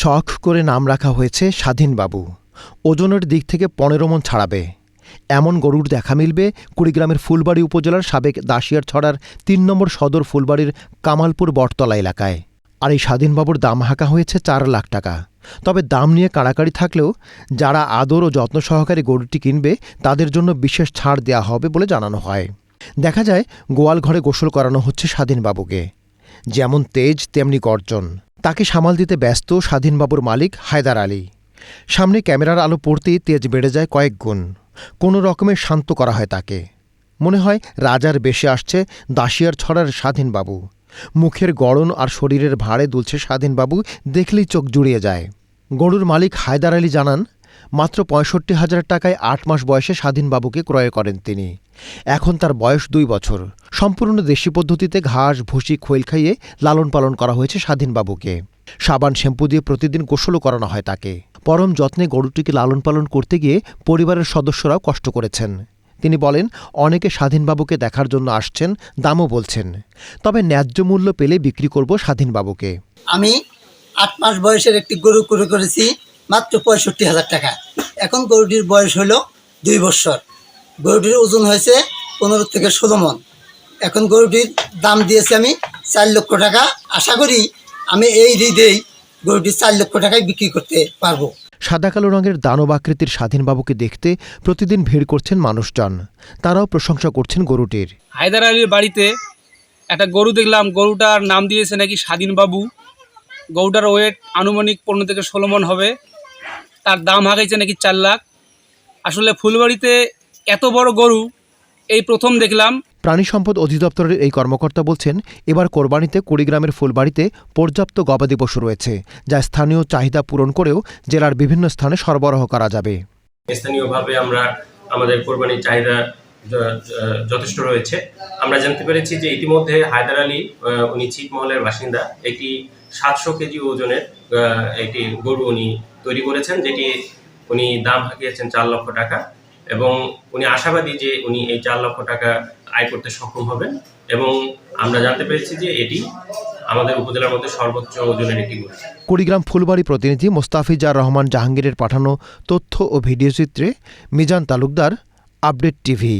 শখ করে নাম রাখা হয়েছে স্বাধীনবাবু ওজনের দিক থেকে পনেরো মন ছাড়াবে। এমন গরুর দেখা মিলবে কুড়িগ্রামের ফুলবাড়ি উপজেলার সাবেক দাসিয়ার ছড়ার তিন নম্বর সদর ফুলবাড়ির কামালপুর বটতলা এলাকায়। আর এই স্বাধীনবাবুর দাম হাঁকা হয়েছে চার লাখ টাকা। তবে দাম নিয়ে কাড়াকাড়ি থাকলেও যারা আদর ও যত্ন সহকারে গরুটি কিনবে, তাদের জন্য বিশেষ ছাড় দেওয়া হবে বলে জানানো হয়। দেখা যায়, গোয়াল ঘরে গোসল করানো হচ্ছে স্বাধীনবাবুকে যেমন তেজ, তেমনি গর্জন। তাকে সামাল দিতে ব্যস্ত স্বাধীনবাবুর মালিক হায়দার আলী। সামনে ক্যামেরার আলো পড়তেই তেজ বেড়ে যায় কয়েক গুণ। কোনো রকমে শান্ত করা হয় তাকে। মনে হয় রাজার বেশে আসছে দাসিয়ার ছড়ার স্বাধীনবাবু। মুখের গড়ন আর শরীরের ভাড়ে দুলছে স্বাধীনবাবু দেখলেই চোখ জুড়িয়ে যায়। গরুর মালিক হায়দার আলী জানান মাত্র পঁয়ষট্টি হাজার টাকায় আট মাস বয়সে স্বাধীনবাবুকে ক্রয় করেন তিনি। এখন তার বয়স দুই বছর। সম্পূর্ণ দেশি পদ্ধতিতে ঘাস, ভুসি, খৈল খাইয়ে লালন পালন করা হয়েছে স্বাধীনবাবুকে। সাবান, শ্যাম্পু দিয়ে প্রতিদিন গোসলও করানো হয় তাকে। পরম যত্নে গরুটিকে লালন পালন করতে গিয়ে পরিবারের সদস্যরাও কষ্ট করেছেন। তিনি বলেন, অনেকে স্বাধীনবাবুকে দেখার জন্য আসছেন, দামও বলছেন। তবে ন্যায্য মূল্য পেলে বিক্রি করব স্বাধীনবাবুকে। আমি আট মাস বয়সের একটি গরু করে করেছি। মাত্র পঁয়ষট্টি হাজার টাকা। এখন গরুটির বয়স হলো দুই বছর। গরুটির ওজন হয়েছে পনেরো থেকে ষোলো মন। এখন গরুটির দাম দিয়েছি আমি চার লক্ষ টাকা। আশা করি আমি এই হৃদেই গরুটি চার লক্ষ টাকায় বিক্রি করতে পারব। সাদা কালো রঙের দানব আকৃতির স্বাধীনবাবুকে দেখতে প্রতিদিন ভিড় করছেন মানুষজন। তারাও প্রশংসা করছেন গরুটির। হায়দার আলীর বাড়িতে একটা গরু দেখলাম। গরুটার নাম দিয়েছে নাকি স্বাধীনবাবু গরুটার ওয়েট আনুমানিক পনেরো থেকে ষোলো মন হবে। তার দাম হাঁকাইছে নাকি চার লাখ। আসলে ফুলবাড়িতে এত বড় গরু এই প্রথম দেখলাম। প্রাণী সম্পদ অধিদপ্তরের এই কর্মকর্তা বলছেন এবার কোরবানিতে কুড়িগ্রামের ফুলবাড়িতে পর্যাপ্ত গবাদি পশু রয়েছে যা স্থানীয় চাহিদা পূরণ করেও জেলার বিভিন্ন স্থানে সরবরাহ করা যাবে। স্থানীয়ভাবে আমরা আমাদের কোরবানির চাহিদা যথেষ্ট রয়েছে। আমরা জানতে পেরেছি যে ইতিমধ্যে হায়দার আলী উনি ছিটমহলের বাসিন্দা। একটি সাতশো কেজি ওজনের একটি গরু উনি তৈরি করেছেন, যেটি উনি দাম হাঁকিয়েছেন চার লক্ষ টাকা। এবং উনি আশাবাদী যে উনি এই চার লক্ষ টাকা আয় করতে সক্ষম হবেন। এবং আমরা জানতে পেরেছি যে এটি আমাদের উপজেলার মধ্যে সর্বোচ্চ ওজনের একটি গরু। কুড়িগ্রাম ফুলবাড়ি প্রতিনিধি মোস্তাফিজার রহমান জাহাঙ্গীরের পাঠানো তথ্য ও ভিডিও চিত্রে মিজান তালুকদার আপডেট টিভি।